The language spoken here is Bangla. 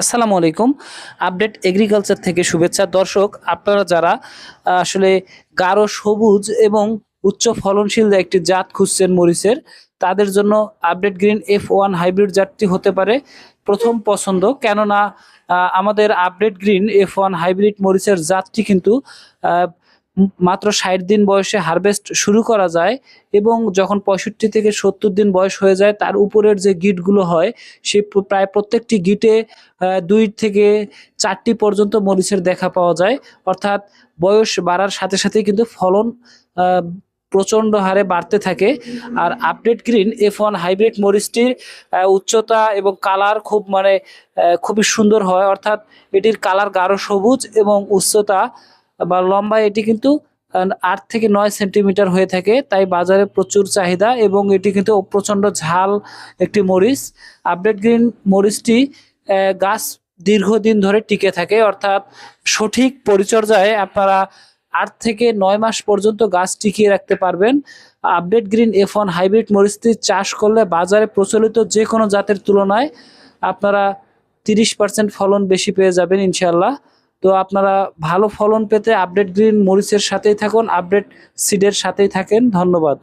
আসসালামু আলাইকুম। আপডেট এগ্রিকালচার থেকে শুভেচ্ছা। দর্শক, আপনারা যারা আসলে গাঢ় সবুজ এবং উচ্চ ফলনশীল একটি জাত খুঁজছেন মরিচের, তাদের জন্য Update Green F one hybrid জাতটি হতে পারে প্রথম পছন্দ। কেননা আমাদের Update Green F one hybrid মরিচের জাতটি কিন্তু মাত্র ষাট দিন বয়সে হারভেস্ট শুরু করা যায় এবং যখন পঁয়ষট্টি থেকে সত্তর দিন বয়স হয়ে যায়, তার উপরের যে গিটগুলো হয়, সে প্রায় প্রত্যেকটি গিটে দুই থেকে চারটি পর্যন্ত মরিচের দেখা পাওয়া যায়। অর্থাৎ বয়স বাড়ার সাথে সাথে কিন্তু ফলন প্রচণ্ড হারে বাড়তে থাকে। আর Update Green F one hybrid মরিচটির উচ্চতা এবং কালার খুব মানে খুবই সুন্দর হয়। অর্থাৎ এটির কালার গাঢ় সবুজ এবং উচ্চতা বা লম্বা এটি কিন্তু আট থেকে নয় সেন্টিমিটার হয়ে থাকে। তাই বাজারে প্রচুর চাহিদা এবং এটি কিন্তু প্রচণ্ড ঝাল একটি মরিচ। আপডেট গ্রিন মরিচটি গাছ দীর্ঘদিন ধরে টিকে থাকে। অর্থাৎ সঠিক পরিচর্যায় আপনারা আট থেকে নয় মাস পর্যন্ত গাছ টিকিয়ে রাখতে পারবেন। Update Green F one hybrid মরিচটি চাষ করলে বাজারে প্রচলিত যে কোনো জাতের তুলনায় আপনারা তিরিশ পার্সেন্ট ফলন বেশি পেয়ে যাবেন ইনশাল্লাহ তো আপনারা ভালো ফলন পেতে আপডেট গ্রিন মরিচের সাথেই থাকুন আপডেট সিডের সাথেই থাকেন, ধন্যবাদ।